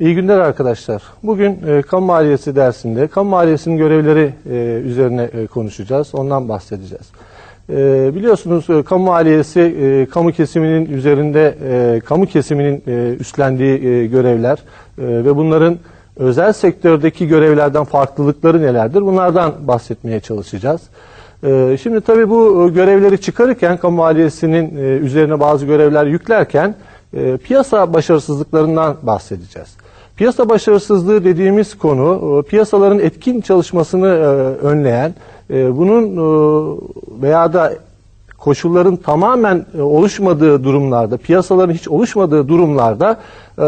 İyi günler arkadaşlar. Bugün e, kamu maliyesi dersinde kamu maliyesinin görevleri e, üzerine e, konuşacağız. Ondan bahsedeceğiz. E, biliyorsunuz e, kamu maliyesi e, kamu kesiminin üzerinde e, kamu kesiminin e, üstlendiği e, görevler e, ve bunların özel sektördeki görevlerden farklılıkları nelerdir? Bunlardan bahsetmeye çalışacağız. E, şimdi tabii bu e, görevleri çıkarırken kamu maliyesinin e, üzerine bazı görevler yüklerken e, piyasa başarısızlıklarından bahsedeceğiz. Piyasa başarısızlığı dediğimiz konu piyasaların etkin çalışmasını önleyen, bunun veya da koşulların tamamen oluşmadığı durumlarda, piyasaların hiç oluşmadığı durumlarda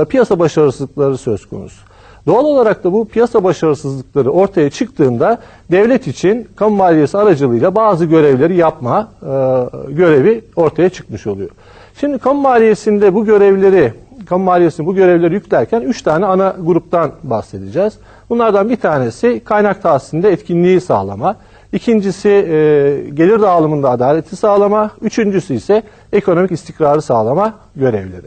piyasa başarısızlıkları söz konusu. Doğal olarak da bu piyasa başarısızlıkları ortaya çıktığında devlet için kamu maliyesi aracılığıyla bazı görevleri yapma e, görevi ortaya çıkmış oluyor. Şimdi kamu maliyesinde bu görevleri, kamu maliyesinde bu görevleri yüklerken üç tane ana gruptan bahsedeceğiz. Bunlardan bir tanesi kaynak tahsisinde etkinliği sağlama. İkincisi e, gelir dağılımında adaleti sağlama. Üçüncüsü ise ekonomik istikrarı sağlama görevleri.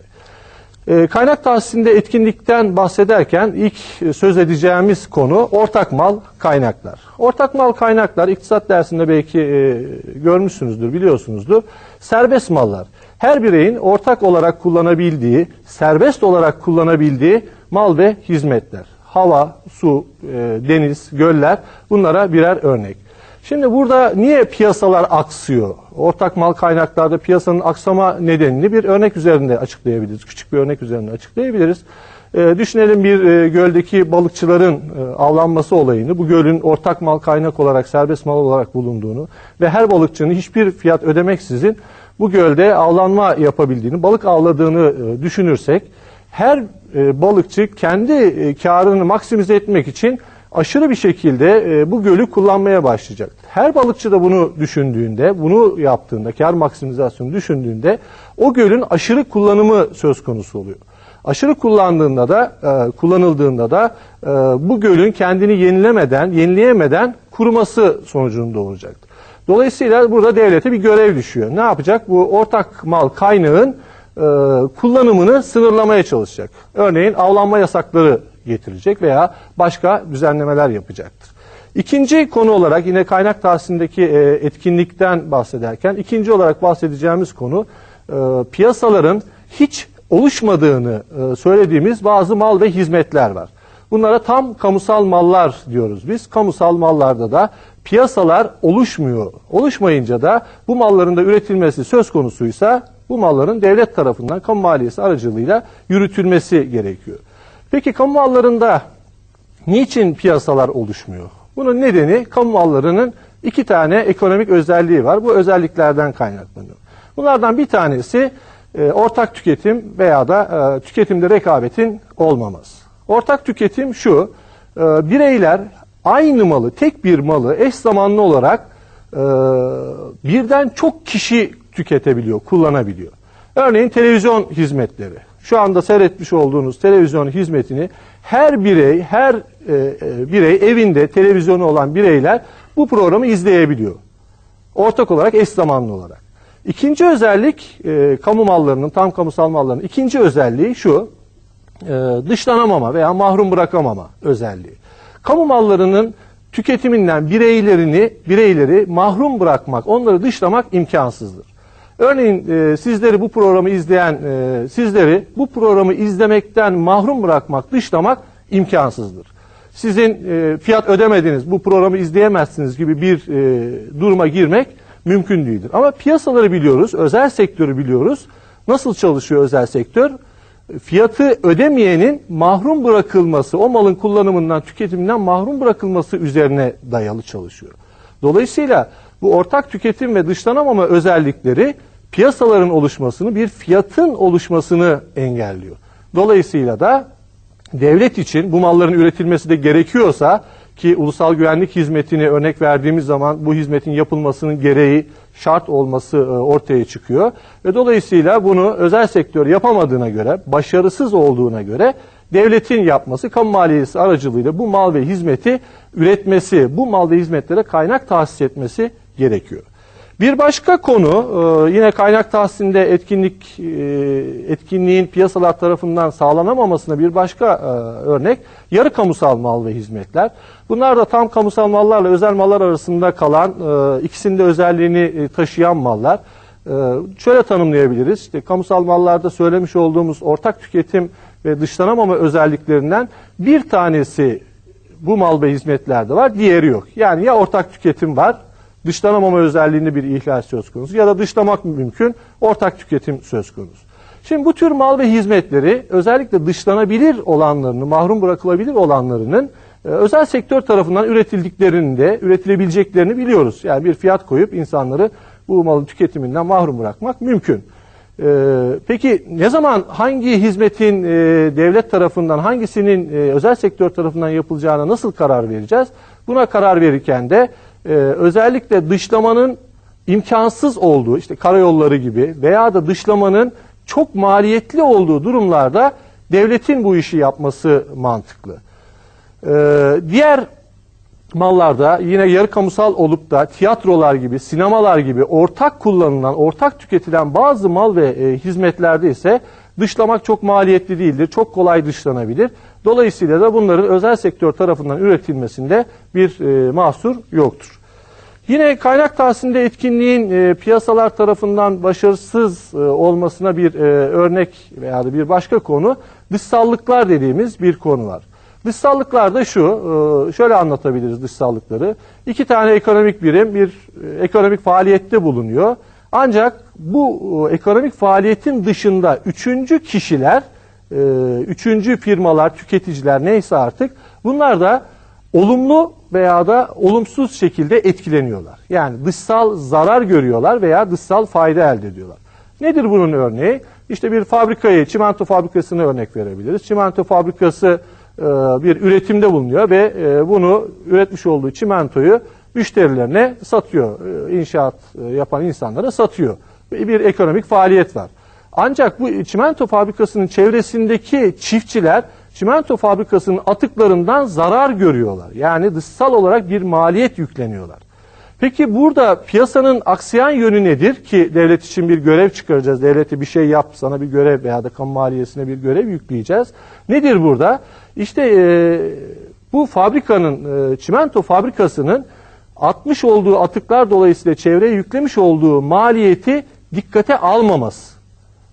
E, kaynak tahsisinde etkinlikten bahsederken ilk e, söz edeceğimiz konu ortak mal kaynaklar. Ortak mal kaynaklar iktisat dersinde belki e, görmüşsünüzdür, biliyorsunuzdur. Serbest mallar. Her bireyin ortak olarak kullanabildiği, serbest olarak kullanabildiği mal ve hizmetler. Hava, su, e, deniz, göller bunlara birer örnek. Şimdi burada niye piyasalar aksıyor? Ortak mal kaynaklarda piyasanın aksama nedenini bir örnek üzerinde açıklayabiliriz. Küçük bir örnek üzerinde açıklayabiliriz. E, düşünelim bir e, göldeki balıkçıların e, avlanması olayını, bu gölün ortak mal kaynak olarak, serbest mal olarak bulunduğunu ve her balıkçının hiçbir fiyat ödemeksizin bu gölde avlanma yapabildiğini, balık avladığını e, düşünürsek, her e, balıkçı kendi e, karını maksimize etmek için aşırı bir şekilde e, bu gölü kullanmaya başlayacak. Her balıkçı da bunu düşündüğünde, bunu yaptığında, kar maksimizasyonu düşündüğünde o gölün aşırı kullanımı söz konusu oluyor. Aşırı kullandığında da, e, kullanıldığında da e, bu gölün kendini yenilemeden, yenileyemeden kuruması sonucunu doğuracaktır. Dolayısıyla burada devlete bir görev düşüyor. Ne yapacak? Bu ortak mal kaynağın e, kullanımını sınırlamaya çalışacak. Örneğin avlanma yasakları getirecek veya başka düzenlemeler yapacaktır. İkinci konu olarak yine kaynak tahsisindeki e, etkinlikten bahsederken ikinci olarak bahsedeceğimiz konu e, piyasaların hiç oluşmadığını e, söylediğimiz bazı mal ve hizmetler var. Bunlara tam kamusal mallar diyoruz biz. Kamusal mallarda da piyasalar oluşmuyor. Oluşmayınca da bu malların da üretilmesi söz konusuysa bu malların devlet tarafından kamu maliyesi aracılığıyla yürütülmesi gerekiyor. Peki kamu mallarında niçin piyasalar oluşmuyor? Bunun nedeni kamu mallarının iki tane ekonomik özelliği var. Bu özelliklerden kaynaklanıyor. Bunlardan bir tanesi e, ortak tüketim veya da e, tüketimde rekabetin olmaması. Ortak tüketim şu, e, bireyler aynı malı, tek bir malı eş zamanlı olarak e, birden çok kişi tüketebiliyor, kullanabiliyor. Örneğin televizyon hizmetleri. Şu anda seyretmiş olduğunuz televizyon hizmetini her birey, her e, e, birey evinde televizyonu olan bireyler bu programı izleyebiliyor. Ortak olarak, eş zamanlı olarak. İkinci özellik, e, kamu mallarının, tam kamusal mallarının ikinci özelliği şu, e, dışlanamama veya mahrum bırakamama özelliği. Kamu mallarının tüketiminden bireylerini, bireyleri mahrum bırakmak, onları dışlamak imkansızdır. Örneğin e, sizleri bu programı izleyen e, sizleri bu programı izlemekten mahrum bırakmak, dışlamak imkansızdır. Sizin e, fiyat ödemediğiniz bu programı izleyemezsiniz gibi bir e, duruma girmek mümkün değildir. Ama piyasaları biliyoruz, özel sektörü biliyoruz. Nasıl çalışıyor özel sektör? Fiyatı ödemeyenin mahrum bırakılması, o malın kullanımından, tüketiminden mahrum bırakılması üzerine dayalı çalışıyor. Dolayısıyla bu ortak tüketim ve dışlanamama özellikleri piyasaların oluşmasını, bir fiyatın oluşmasını engelliyor. Dolayısıyla da devlet için bu malların üretilmesi de gerekiyorsa ki ulusal güvenlik hizmetini örnek verdiğimiz zaman bu hizmetin yapılmasının gereği şart olması e, ortaya çıkıyor. Ve dolayısıyla bunu özel sektör yapamadığına göre, başarısız olduğuna göre devletin yapması kamu maliyesi aracılığıyla bu mal ve hizmeti üretmesi, bu mal ve hizmetlere kaynak tahsis etmesi gerekiyor. Bir başka konu e, yine kaynak tahsilinde etkinlik e, etkinliğin piyasalar tarafından sağlanamamasına bir başka e, örnek yarı kamusal mal ve hizmetler. Bunlar da tam kamusal mallarla özel mallar arasında kalan ikisinde özelliğini taşıyan mallar. Şöyle tanımlayabiliriz. İşte kamusal mallarda söylemiş olduğumuz ortak tüketim ve dışlanamama özelliklerinden bir tanesi bu mal ve hizmetlerde var, diğeri yok. Yani ya ortak tüketim var dışlanamama özelliğinde bir ihlal söz konusu ya da dışlamak mümkün, ortak tüketim söz konusu. Şimdi bu tür mal ve hizmetleri özellikle dışlanabilir olanlarını, mahrum bırakılabilir olanlarının e, özel sektör tarafından üretildiklerini de, üretilebileceklerini biliyoruz. Yani bir fiyat koyup insanları bu malın tüketiminden mahrum bırakmak mümkün. Ee, peki ne zaman hangi hizmetin e, devlet tarafından, hangisinin e, özel sektör tarafından yapılacağına nasıl karar vereceğiz? Buna karar verirken de e, özellikle dışlamanın imkansız olduğu işte karayolları gibi veya da dışlamanın çok maliyetli olduğu durumlarda devletin bu işi yapması mantıklı. Ee, diğer mallarda yine yarı kamusal olup da tiyatrolar gibi, sinemalar gibi ortak kullanılan, ortak tüketilen bazı mal ve e, hizmetlerde ise dışlamak çok maliyetli değildir. Çok kolay dışlanabilir. Dolayısıyla da bunların özel sektör tarafından üretilmesinde bir e, mahsur yoktur. Yine kaynak tahsilinde etkinliğin e, piyasalar tarafından başarısız e, olmasına bir e, örnek veya da bir başka konu dışsallıklar dediğimiz bir konu var. Dışsallıklar da şu, e, şöyle anlatabiliriz dışsallıkları. İki tane ekonomik birim bir e, ekonomik faaliyette bulunuyor. Ancak bu e, ekonomik faaliyetin dışında üçüncü kişiler, üçüncü firmalar, tüketiciler neyse artık bunlar da olumlu veya da olumsuz şekilde etkileniyorlar. Yani dışsal zarar görüyorlar veya dışsal fayda elde ediyorlar. Nedir bunun örneği? İşte bir fabrikayı, çimento fabrikasını örnek verebiliriz. Çimento fabrikası e, bir üretimde bulunuyor ve e, bunu üretmiş olduğu çimentoyu müşterilerine satıyor. E, inşaat yapan insanlara satıyor. Bir ekonomik faaliyet var. Ancak bu çimento fabrikasının çevresindeki çiftçiler çimento fabrikasının atıklarından zarar görüyorlar. Yani dışsal olarak bir maliyet yükleniyorlar. Peki burada piyasanın aksayan yönü nedir ki devlet için bir görev çıkaracağız. Devlete bir şey yap, sana bir görev veya da kamu maliyesine bir görev yükleyeceğiz. Nedir burada? İşte e, bu fabrikanın, e, çimento fabrikasının atmış olduğu atıklar dolayısıyla çevreye yüklemiş olduğu maliyeti dikkate almaması.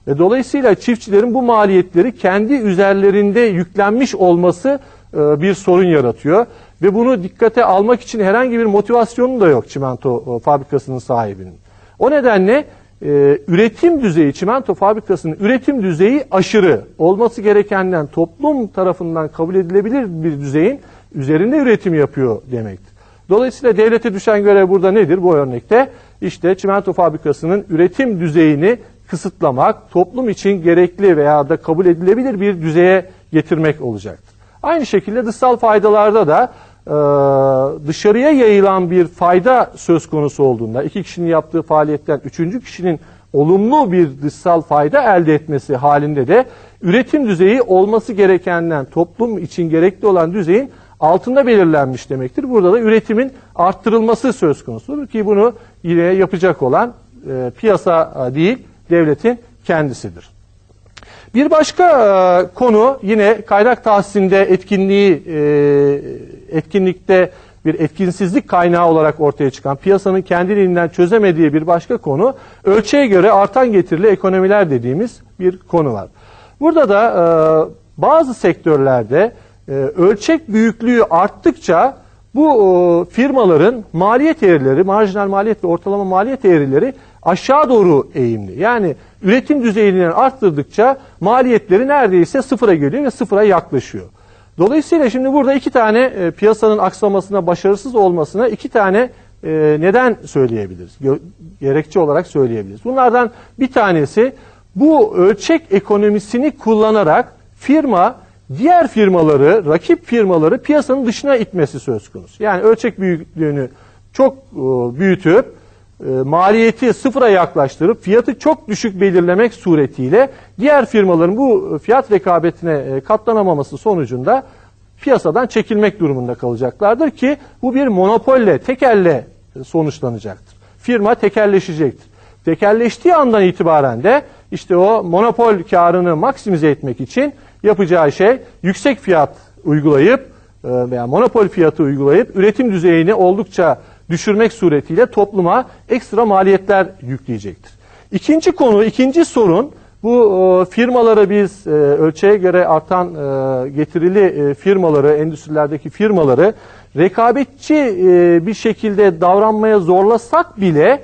Ve dolayısıyla çiftçilerin bu maliyetleri kendi üzerlerinde yüklenmiş olması e, bir sorun yaratıyor. Ve bunu dikkate almak için herhangi bir motivasyonu da yok çimento e, fabrikasının sahibinin. O nedenle e, üretim düzeyi, çimento fabrikasının üretim düzeyi aşırı. Olması gerekenden toplum tarafından kabul edilebilir bir düzeyin üzerinde üretim yapıyor demektir. Dolayısıyla devlete düşen görev burada nedir bu örnekte? İşte çimento fabrikasının üretim düzeyini kısıtlamak, toplum için gerekli veya da kabul edilebilir bir düzeye getirmek olacaktır. Aynı şekilde dışsal faydalarda da e, dışarıya yayılan bir fayda söz konusu olduğunda, iki kişinin yaptığı faaliyetten üçüncü kişinin olumlu bir dışsal fayda elde etmesi halinde de üretim düzeyi olması gerekenden toplum için gerekli olan düzeyin altında belirlenmiş demektir. Burada da üretimin arttırılması söz konusudur ki bunu yine yapacak olan e, piyasa değil devletin kendisidir. Bir başka e, konu yine kaynak tahsilinde etkinliği e, etkinlikte bir etkinsizlik kaynağı olarak ortaya çıkan piyasanın kendiliğinden çözemediği bir başka konu ölçeğe göre artan getirili ekonomiler dediğimiz bir konu var. Burada da e, bazı sektörlerde e, ölçek büyüklüğü arttıkça bu e, firmaların maliyet eğrileri, marjinal maliyet ve ortalama maliyet eğrileri aşağı doğru eğimli. Yani üretim düzeyini arttırdıkça maliyetleri neredeyse sıfıra geliyor ve sıfıra yaklaşıyor. Dolayısıyla şimdi burada iki tane e, piyasanın aksamasına, başarısız olmasına iki tane e, neden söyleyebiliriz. Gerekçe olarak söyleyebiliriz. Bunlardan bir tanesi bu ölçek ekonomisini kullanarak firma diğer firmaları, rakip firmaları piyasanın dışına itmesi söz konusu. Yani ölçek büyüklüğünü çok e, büyütüp e, maliyeti sıfıra yaklaştırıp fiyatı çok düşük belirlemek suretiyle diğer firmaların bu fiyat rekabetine e, katlanamaması sonucunda piyasadan çekilmek durumunda kalacaklardır ki bu bir monopolle, tekelle sonuçlanacaktır. firma tekelleşecektir. Tekelleştiği andan itibaren de işte o monopol karını maksimize etmek için yapacağı şey yüksek fiyat uygulayıp e, veya monopol fiyatı uygulayıp üretim düzeyini oldukça düşürmek suretiyle topluma ekstra maliyetler yükleyecektir. İkinci konu, ikinci sorun bu e, firmaları biz e, ölçeğe göre artan e, getirili firmaları, endüstrilerdeki firmaları rekabetçi bir şekilde davranmaya zorlasak bile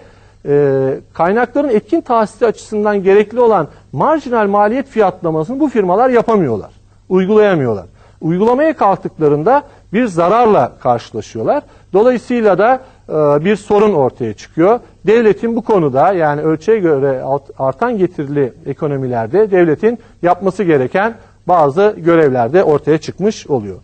kaynakların etkin tahsisi açısından gerekli olan marjinal maliyet fiyatlamasını bu firmalar yapamıyorlar, uygulayamıyorlar. Uygulamaya kalktıklarında bir zararla karşılaşıyorlar. Dolayısıyla da e, bir sorun ortaya çıkıyor. Devletin bu konuda yani ölçeğe göre artan getirili ekonomilerde devletin yapması gereken bazı görevler de ortaya çıkmış oluyor.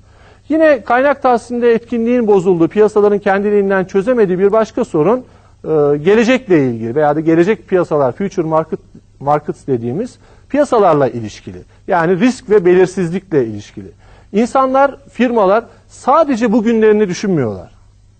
Yine kaynak tahsisinde etkinliğin bozulduğu, piyasaların kendiliğinden çözemediği bir başka sorun e, gelecekle ilgili veya da gelecek piyasalar, future market markets dediğimiz piyasalarla ilişkili. Yani risk ve belirsizlikle ilişkili. İnsanlar, firmalar sadece bugünlerini düşünmüyorlar.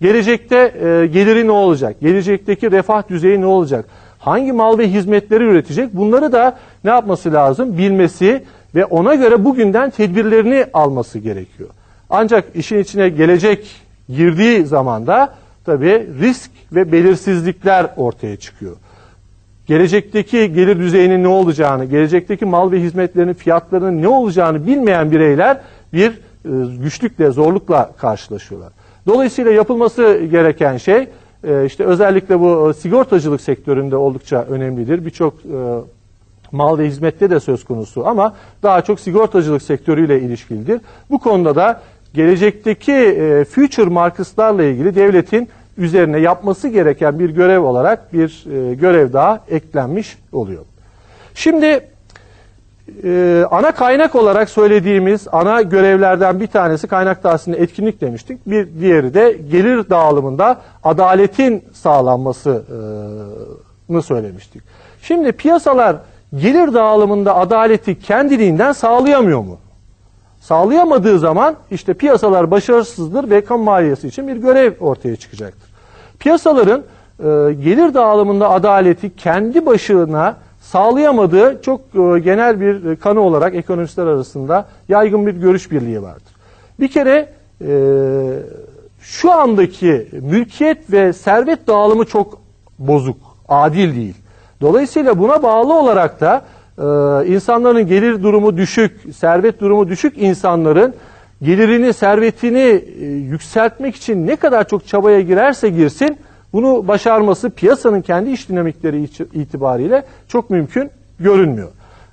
Gelecekte e, geliri ne olacak? Gelecekteki refah düzeyi ne olacak? Hangi mal ve hizmetleri üretecek? Bunları da ne yapması lazım? Bilmesi ve ona göre bugünden tedbirlerini alması gerekiyor. Ancak işin içine gelecek girdiği zaman da tabii risk ve belirsizlikler ortaya çıkıyor. Gelecekteki gelir düzeyinin ne olacağını, gelecekteki mal ve hizmetlerin fiyatlarının ne olacağını bilmeyen bireyler bir güçlükle, zorlukla karşılaşıyorlar. Dolayısıyla yapılması gereken şey e, işte özellikle bu e, sigortacılık sektöründe oldukça önemlidir. Birçok e, mal ve hizmette de söz konusu ama daha çok sigortacılık sektörüyle ilişkilidir. Bu konuda da gelecekteki e, future marketslarla ilgili devletin üzerine yapması gereken bir görev olarak bir e, görev daha eklenmiş oluyor. Şimdi e, ana kaynak olarak söylediğimiz ana görevlerden bir tanesi kaynak tahsilinde etkinlik demiştik. Bir diğeri de gelir dağılımında adaletin sağlanmasını söylemiştik. Şimdi piyasalar gelir dağılımında adaleti kendiliğinden sağlayamıyor mu? Sağlayamadığı zaman işte piyasalar başarısızdır ve kamu maliyesi için bir görev ortaya çıkacaktır. Piyasaların e, gelir dağılımında adaleti kendi başına sağlayamadığı çok e, genel bir e, kanı olarak ekonomistler arasında yaygın bir görüş birliği vardır. Bir kere e, şu andaki mülkiyet ve servet dağılımı çok bozuk, adil değil. Dolayısıyla buna bağlı olarak da e, insanların gelir durumu düşük, servet durumu düşük insanların gelirini, servetini yükseltmek için ne kadar çok çabaya girerse girsin bunu başarması piyasanın kendi iş dinamikleri itibariyle çok mümkün görünmüyor.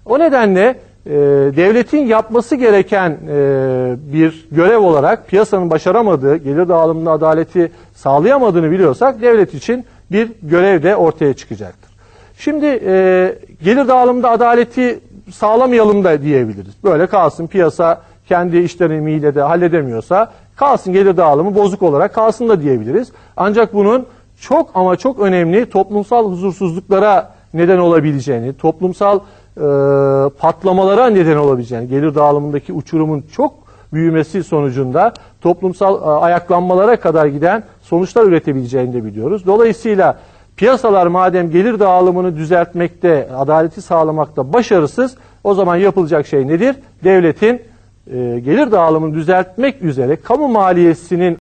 O nedenle e, devletin yapması gereken e, bir görev olarak piyasanın başaramadığı, gelir dağılımında adaleti sağlayamadığını biliyorsak devlet için bir görev de ortaya çıkacaktır. Şimdi e, gelir dağılımında adaleti sağlamayalım da diyebiliriz. Böyle kalsın piyasa kendi işlerimiyle de halledemiyorsa kalsın gelir dağılımı bozuk olarak kalsın da diyebiliriz. Ancak bunun çok ama çok önemli toplumsal huzursuzluklara neden olabileceğini, toplumsal e, patlamalara neden olabileceğini, gelir dağılımındaki uçurumun çok büyümesi sonucunda toplumsal e, ayaklanmalara kadar giden sonuçlar üretebileceğini de biliyoruz. Dolayısıyla piyasalar madem gelir dağılımını düzeltmekte, adaleti sağlamakta başarısız, o zaman yapılacak şey nedir? Devletin e, gelir dağılımını düzeltmek üzere kamu maliyesinin